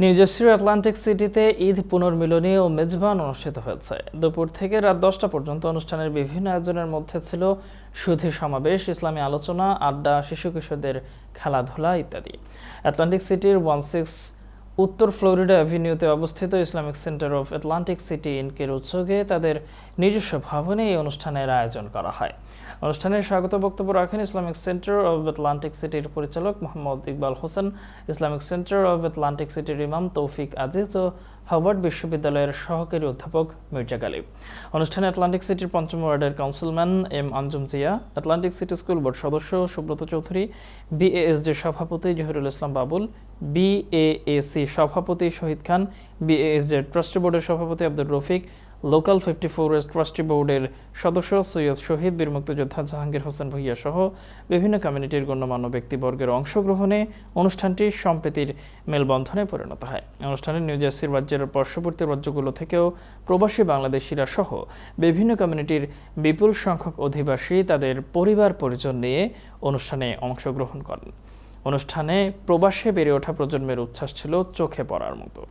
New জার্সির Atlantic সিটিতে ঈদ পুনর্মিলনী ও মেজবান অনুষ্ঠিত হয়েছে। দুপুর থেকে রাত দশটা পর্যন্ত অনুষ্ঠানের বিভিন্ন আয়োজনের মধ্যে ছিল সুধি সমাবেশ, ইসলামী আলোচনা, আড্ডা, শিশু কিশোরদের খেলাধুলা ইত্যাদি। আটলান্টিক সিটির ওয়ান সিক্স উত্তর ফ্লোরিডা অ্যাভিনিউতে অবস্থিত Islamic centre of Atlantic city ইনকের উদ্যোগে তাদের নিজস্ব ভবনে এই অনুষ্ঠানের আয়োজন করা হয়। অনুষ্ঠানে স্বাগত বক্তব্য রাখেন ইসলামিক সেন্টার অফ আটলান্টিক সিটির পরিচালক Mohammad Iqbal Hossain, Islamic centre of Atlantic সিটির ইমাম তৌফিক আজিজ ও হার্ভার্ড বিশ্ববিদ্যালয়ের সহকারী অধ্যাপক মির্জা গালিব অনুষ্ঠানে আটলান্টিক সিটির পঞ্চম ওয়ার্ডের councilman M Anjum Zia, Atlantic city school board সদস্য সুব্রত চৌধুরী বিএএসজির সভাপতি জহিরুল ইসলাম বাবুল বিএএসি সভাপতি শহীদ খান বিএএসজির ট্রাস্ট বোর্ডের সভাপতি Abdur Rafiq local fifty four trustee বোর্ডের সদস্য সৈয়দ শহীদ বীর মুক্তিযোদ্ধা জাহাঙ্গীর হোসেন ভুইয়া সহ বিভিন্ন কমিউনিটির গণ্যমান্য ব্যক্তিবর্গের অংশগ্রহণে অনুষ্ঠানটি সম্প্রীতির মেলবন্ধনে পরিণত হয়। অনুষ্ঠানে নিউ জার্সির রাজ্যের পার্শ্ববর্তী রাজ্যগুলো থেকেও প্রবাসী বাংলাদেশিরা সহ বিভিন্ন কমিউনিটির বিপুল সংখ্যক অধিবাসী তাদের পরিবার পরিজন নিয়ে অনুষ্ঠানে অংশগ্রহণ করেন। অনুষ্ঠানে প্রবাসে বেড়ে ওঠা প্রজন্মের উচ্ছ্বাস ছিল চোখে পড়ার মতো।